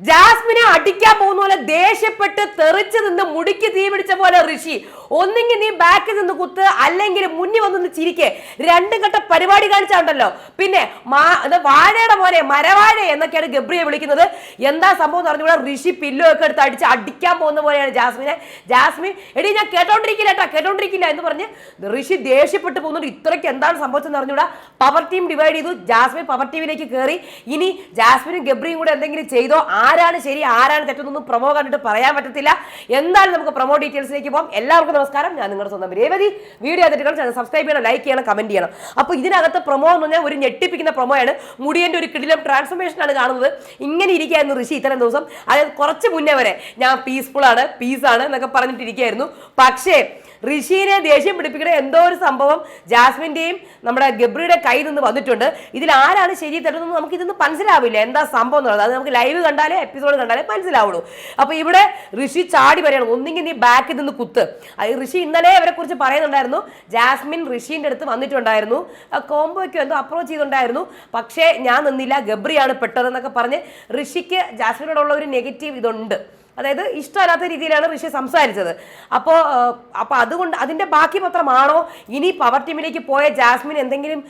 ജാസ്മിനെ അടിക്കാൻ പോകുന്ന പോലെ ദേഷ്യപ്പെട്ട് തെറിച്ചു നിന്ന് മുടിക്ക് തീ പിടിച്ച പോലെ ഋഷി. ഒന്നെങ്കിൽ നീ ബാക്കിൽ നിന്ന് കുത്ത് അല്ലെങ്കിൽ മുന്നിൽ വന്നൊന്ന് ചിരിക്കേ. രണ്ടും കെട്ട പരിപാടി കാണിച്ചാണ്ടല്ലോ. പിന്നെ വാഴയുടെ പോലെ മരവാഴ എന്നൊക്കെയാണ് ഗബ്രിയെ വിളിക്കുന്നത്. എന്താ സംഭവം എന്ന് പറഞ്ഞുകൂടെ ഋഷി പില്ലോ ഒക്കെ എടുത്ത് അടിച്ച് അടിക്കാൻ പോകുന്ന പോലെയാണ് ജാസ്മിനെ. ജാസ്മിൻ എടി ഞാൻ കേട്ടോണ്ടിരിക്കില്ല കേട്ടോ കേട്ടോണ്ടിരിക്കില്ല എന്ന് പറഞ്ഞ് ഋഷി ദേഷ്യപ്പെട്ട് പോകുന്നുണ്ട്. ഇത്രയ്ക്ക് എന്താണ് സംഭവിച്ചെന്ന് പറഞ്ഞുകൂടാ പവർ ടീം ഡിവൈഡ് ചെയ്തു. ജാസ്മിൻ പവർ ടീമിലേക്ക് കയറി ഇനി ജാസ്മിനും ഗബ്രിയും കൂടെ എന്തെങ്കിലും ചെയ്തോ? ആരാണ് ശരി ആരാണ് തെറ്റെന്നൊന്നും പ്രൊമോ കണ്ടിട്ട് പറയാൻ പറ്റത്തില്ല. എന്തായാലും നമുക്ക് പ്രൊമോ ഡീറ്റെയിൽസിലേക്ക് പോകാം. എല്ലാവർക്കും നമസ്കാരം. ഞാൻ നിങ്ങളുടെ സ്വന്തം രേവതി. വീഡിയോ ചാനൽ സബ്സ്ക്രൈബ് ചെയ്യണം ലൈക്ക് ചെയ്യണം കമന്റ് ചെയ്യണം. അപ്പോൾ ഇതിനകത്ത് പ്രൊമോ എന്ന് പറഞ്ഞാൽ ഒരു ഞെട്ടിപ്പിക്കുന്ന പ്രൊമോയാണ് മുടിയന്റെ ഒരു കിടിലം ട്രാൻസ്ഫോർമേഷൻ ആണ് കാണുന്നത്. ഇങ്ങനെ ഇരിക്കുകയായിരുന്നു ഋഷി ഇത്രയും ദിവസം. അതായത് കുറച്ച് മുന്നേ വരെ ഞാൻ പീസ്ഫുൾ ആണ് പീസാണ് എന്നൊക്കെ പറഞ്ഞിട്ടിരിക്കുകയായിരുന്നു. പക്ഷേ ഋഷീനെ ദേഷ്യം പിടിപ്പിക്കുന്ന എന്തോ ഒരു സംഭവം ജാസ്മിന്റെയും നമ്മുടെ ഗബ്രിയുടെ കയ്യിൽ നിന്ന് വന്നിട്ടുണ്ട്. ഇതിൽ ആരാണ് ശരി തെറ്റെന്ന് നമുക്ക് ഇതൊന്നും മനസ്സിലാവില്ല. എന്താ സംഭവം എന്നുള്ളത്? അത് നമുക്ക് ലൈവ് കണ്ടാലേ എപ്പിസോഡ് കണ്ടാലേ മനസ്സിലാവുള്ളൂ. അപ്പൊ ഇവിടെ ഋഷി ചാടി വരികയാണ്. ഒന്നെങ്കിൽ നീ ബാക്കിൽ നിന്ന് കുത്ത്. ഋഷി ഇന്നലെ അവരെ കുറിച്ച് പറയുന്നുണ്ടായിരുന്നു. ജാസ്മിൻ ഋഷീന്റെ അടുത്ത് വന്നിട്ടുണ്ടായിരുന്നു. കോംബോയ്ക്ക് എന്തോ അപ്രോച്ച് ചെയ്തിട്ടുണ്ടായിരുന്നു. പക്ഷേ ഞാൻ നിന്നില്ല. ഗബ്രിയാണ് പെട്ടതെന്നൊക്കെ പറഞ്ഞ് ഋഷിക്ക് ജാസ്മിനോടുള്ള ഒരു നെഗറ്റീവ് ഇതുണ്ട്. അതായത് ഇഷ്ടമല്ലാത്ത രീതിയിലാണ് ഋഷി സംസാരിച്ചത്. അപ്പോൾ അപ്പോൾ അതുകൊണ്ട് അതിന്റെ ബാക്കി പത്രമാണോ ഇനി പവർ ടീമിലേക്ക് പോയ ജാസ്മിൻ എന്തെങ്കിലും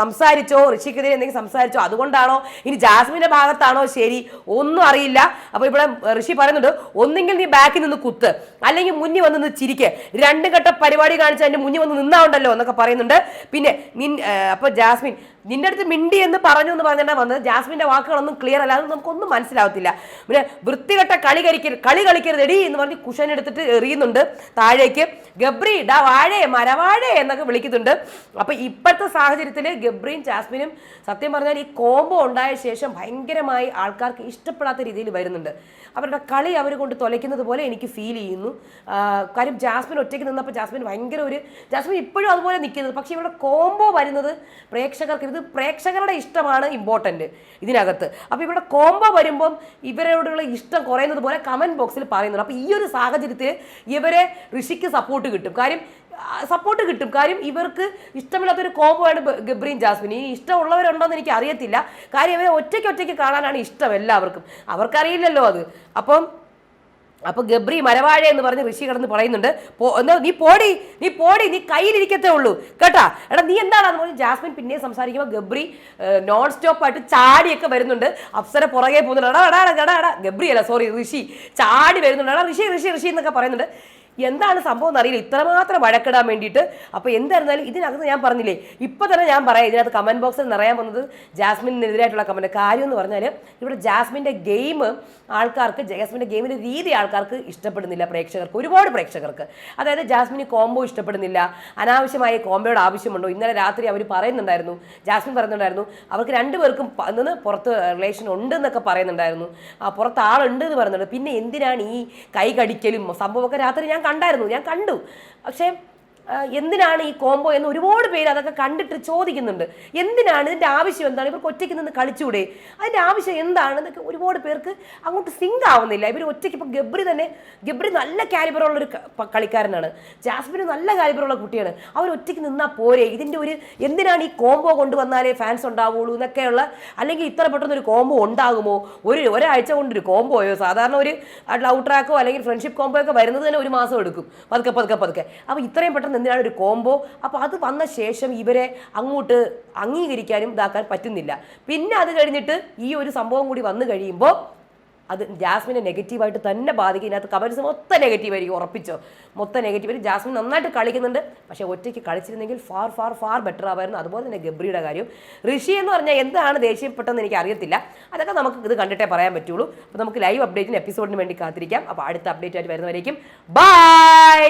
സംസാരിച്ചോ? ഋഷിക്കെതിരെ എന്തെങ്കിലും സംസാരിച്ചോ? അതുകൊണ്ടാണോ? ഇനി ജാസ്മിന്റെ ഭാഗത്താണോ? ശരി ഒന്നും അറിയില്ല. അപ്പോൾ ഇവിടെ ഋഷി പറയുന്നുണ്ട് ഒന്നെങ്കിൽ നീ ബാക്കിൽ നിന്ന് കുത്ത്. അല്ലെങ്കിൽ മുന്നിൽ വന്ന് നിന്ന് ചിരിക്ക്. രണ്ട് ഘട്ട പരിപാടി കാണിച്ച് അതിന്റെ മുന്നിൽ വന്ന് നിന്നാവുണ്ടല്ലോ എന്നൊക്കെ പറയുന്നുണ്ട്. പിന്നെ നിൻ അപ്പോൾ ജാസ്മിൻ നിന്റെ അടുത്ത് മിണ്ടി എന്ന് പറഞ്ഞു എന്ന് പറഞ്ഞാൽ വന്നത്. ജാസ്മിന്റെ വാക്കുകളൊന്നും ക്ലിയർ അല്ല. അത് നമുക്കൊന്നും മനസ്സിലാവത്തില്ല. പിന്നെ വൃത്തികെട്ട കളി കളിക്കരുത് കളി കളിക്കരുത് എടി എന്ന് പറഞ്ഞ് കുഷൻ എടുത്തിട്ട് എറിയുന്നുണ്ട്. താഴേക്ക് ഗബ്രി ഡാ വാഴേ മരവാഴേ എന്നൊക്കെ വിളിക്കുന്നുണ്ട്. അപ്പൊ ഇപ്പോഴത്തെ സാഹചര്യത്തിൽ ഗബ്രിയും ജാസ്മിനും സത്യം പറഞ്ഞാൽ ഈ കോംബോ ഉണ്ടായ ശേഷം ഭയങ്കരമായി ആൾക്കാർക്ക് ഇഷ്ടപ്പെടാത്ത രീതിയിൽ വരുന്നുണ്ട്. അവരുടെ കളി അവർ കൊണ്ട് തുലയ്ക്കുന്നത് പോലെ എനിക്ക് ഫീൽ ചെയ്യുന്നു. കാര്യം ജാസ്മിൻ ഒറ്റയ്ക്ക് നിന്നപ്പോൾ ജാസ്മിൻ ഭയങ്കര ഒരു ജാസ്മിൻ ഇപ്പോഴും അതുപോലെ നിൽക്കുന്നത് പക്ഷേ ഇവരുടെ കോംബോ വരുന്നത് പ്രേക്ഷകർക്ക് ഇത് പ്രേക്ഷകരുടെ ഇഷ്ടമാണ് ഇമ്പോർട്ടന്റ് ഇതിനകത്ത്. അപ്പോൾ ഇവിടെ കോംബോ വരുമ്പം ഇവരോടുള്ള ഇഷ്ടം കുറയുന്നത് പോലെ കമന്റ് ബോക്സിൽ പറയുന്നുണ്ട്. അപ്പോൾ ഈ ഒരു സാഹചര്യത്തിൽ ഇവരെ ഋഷിക്ക് സപ്പോർട്ട് കിട്ടും. കാര്യം സപ്പോർട്ട് കിട്ടും. കാര്യം ഇവർക്ക് ഇഷ്ടമില്ലാത്തൊരു കോംബോ ഗബ്രീൻ ജാസ്മിൻ. ഇനി ഇഷ്ടമുള്ളവരുണ്ടോയെന്ന് എനിക്ക് അറിയത്തില്ല കാര്യം ഇവരെ ഒറ്റയ്ക്ക് ഒറ്റയ്ക്ക് കാണാനാണ് ഇഷ്ടം എല്ലാവർക്കും. അവർക്കറിയില്ലല്ലോ അത്. അപ്പം അപ്പൊ ഗബ്രി മരവാഴ എന്ന് പറഞ്ഞ് ഋഷി കടന്ന് പറയുന്നുണ്ട് എന്താ നീ പോടി നീ പോടി നീ കയ്യിലിരിക്കത്തേ ഉള്ളൂ. കേട്ടാ എടാ നീ എന്താണ് എന്താണെന്ന് പറഞ്ഞ് ജാസ്മിൻ പിന്നെ സംസാരിക്കുമ്പോൾ ഗബ്രി നോൺ സ്റ്റോപ്പായിട്ട് ചാടിയൊക്കെ വരുന്നുണ്ട്. അപ്സര പുറകെ പോകുന്നുണ്ട്. എടാ എടാ, എടാ എടാ ഗബ്രി അല്ല സോറി ഋഷി ചാടി വരുന്നുണ്ട്. എടാ ഋഷി ഋഷി ഋഷി എന്നൊക്കെ പറയുന്നുണ്ട്. എന്താണ് സംഭവം എന്നറിയില്ല. ഇത്രമാത്രം വഴക്കിടാൻ വേണ്ടിയിട്ട്. അപ്പോൾ എന്തായിരുന്നാലും ഇതിനകത്ത് ഞാൻ പറഞ്ഞില്ലേ ഇപ്പോൾ തന്നെ ഞാൻ പറയാം ഇതിനകത്ത് കമന്റ് ബോക്സിൽ നിറയാൻ പോകുന്നത് ജാസ്മിനെതിരായിട്ടുള്ള കമന്റ് കാര്യം എന്ന് പറഞ്ഞാൽ ഇവിടെ ജാസ്മിന്റെ ഗെയിം ആൾക്കാർക്ക് ജാസ്മിന്റെ ഗെയിമിന്റെ രീതി ആൾക്കാർക്ക് ഇഷ്ടപ്പെടുന്നില്ല പ്രേക്ഷകർക്ക് ഒരുപാട് പ്രേക്ഷകർക്ക്. അതായത് ജാസ്മിന് കോംബോ ഇഷ്ടപ്പെടുന്നില്ല. അനാവശ്യമായ കോംബോയുടെ ആവശ്യമുണ്ടോ? ഇന്നലെ രാത്രി അവർ പറയുന്നുണ്ടായിരുന്നു. ജാസ്മിൻ പറയുന്നുണ്ടായിരുന്നു അവർക്ക് രണ്ടുപേർക്കും നിന്ന് പുറത്ത് റിലേഷൻ ഉണ്ട് എന്നൊക്കെ പറയുന്നുണ്ടായിരുന്നു പുറത്ത് ആളുണ്ട് എന്ന് പറയുന്നുണ്ട്. പിന്നെ എന്തിനാണ് ഈ കൈ കടിക്കലും സംഭവമൊക്കെ രാത്രി ഞാൻ കണ്ടായിരുന്നു. ഞാൻ കണ്ടു. പക്ഷേ എന്തിനാണ് ഈ കോംബോ എന്ന് ഒരുപാട് പേര് അതൊക്കെ കണ്ടിട്ട് ചോദിക്കുന്നുണ്ട്. എന്തിനാണ് ഇതിന്റെ ആവശ്യം എന്താണ്? ഇവർക്ക് ഒറ്റയ്ക്ക് നിന്ന് കളിച്ചൂടെ? അതിന്റെ ആവശ്യം എന്താണ്? എന്നൊക്കെ ഒരുപാട് പേർക്ക് അങ്ങോട്ട് സിങ്ക് ആവുന്നില്ല. ഇവർ ഒറ്റയ്ക്ക് ഇപ്പോൾ ഗബ്രി തന്നെ ഗബ്രി നല്ല കാലിബറുള്ളൊരു കളിക്കാരനാണ്. ജാസ്മിൻ നല്ല കാലിബറുള്ള കുട്ടിയാണ്. അവർ ഒറ്റയ്ക്ക് നിന്നാൽ പോരെ? ഇതിന്റെ ഒരു എന്തിനാണ് ഈ കോംബോ കൊണ്ടുവന്നാലേ ഫാൻസ് ഉണ്ടാവുള്ളൂ എന്നൊക്കെയുള്ള അല്ലെങ്കിൽ ഇത്ര പെട്ടെന്ന് ഒരു കോംബോ ഉണ്ടാകുമോ? ഒരു ഒരാഴ്ച കൊണ്ടൊരു കോംബോയോ സാധാരണ ഒരു ലവ് ട്രാക്കോ അല്ലെങ്കിൽ ഫ്രണ്ട്ഷിപ്പ് കോംബോ ഒക്കെ വരുന്നത് തന്നെ ഒരു മാസം എടുക്കും. പതുക്കെ പതുക്കെ പതുക്കെ. അപ്പോൾ ഇത്രയും പെട്ടെന്ന് എന്തിനാണ് ഒരു കോംബോ അപ്പോൾ അത് വന്ന ശേഷം ഇവരെ അങ്ങോട്ട് അംഗീകരിക്കാനും ഇതാക്കാൻ പറ്റുന്നില്ല. പിന്നെ അത് കഴിഞ്ഞിട്ട് ഈ ഒരു സംഭവം കൂടി വന്നു കഴിയുമ്പോൾ അത് ജാസ്മിനെ നെഗറ്റീവായിട്ട് തന്നെ ബാധിക്കും. ഇതിനകത്ത് കമൻസ് മൊത്തം നെഗറ്റീവ് ആയിരിക്കും ഉറപ്പിച്ചോ? മൊത്തം നെഗറ്റീവ് ജാസ്മിൻ നന്നായിട്ട് കളിക്കുന്നുണ്ട്. പക്ഷേ ഒറ്റയ്ക്ക് കളിച്ചിരുന്നെങ്കിൽ ഫാർ ഫാർ ഫാർ ബെറ്റർ ആവായിരുന്നു. അതുപോലെ തന്നെ ഗബ്രിയുടെ കാര്യം. ഋഷി എന്ന് പറഞ്ഞാൽ എന്താണ് ദേഷ്യപ്പെട്ടെന്ന് എനിക്ക് അറിയത്തില്ല. അതൊക്കെ നമുക്ക് ഇത് കണ്ടിട്ടേ പറയാൻ പറ്റുള്ളൂ. അപ്പോൾ നമുക്ക് ലൈവ് അപ്ഡേറ്റിന് എപ്പിസോഡിന് വേണ്ടി കാത്തിരിക്കാം. അപ്പോൾ അടുത്ത അപ്ഡേറ്റ് ആയിട്ട് വരുന്നവരേക്കും. ബൈ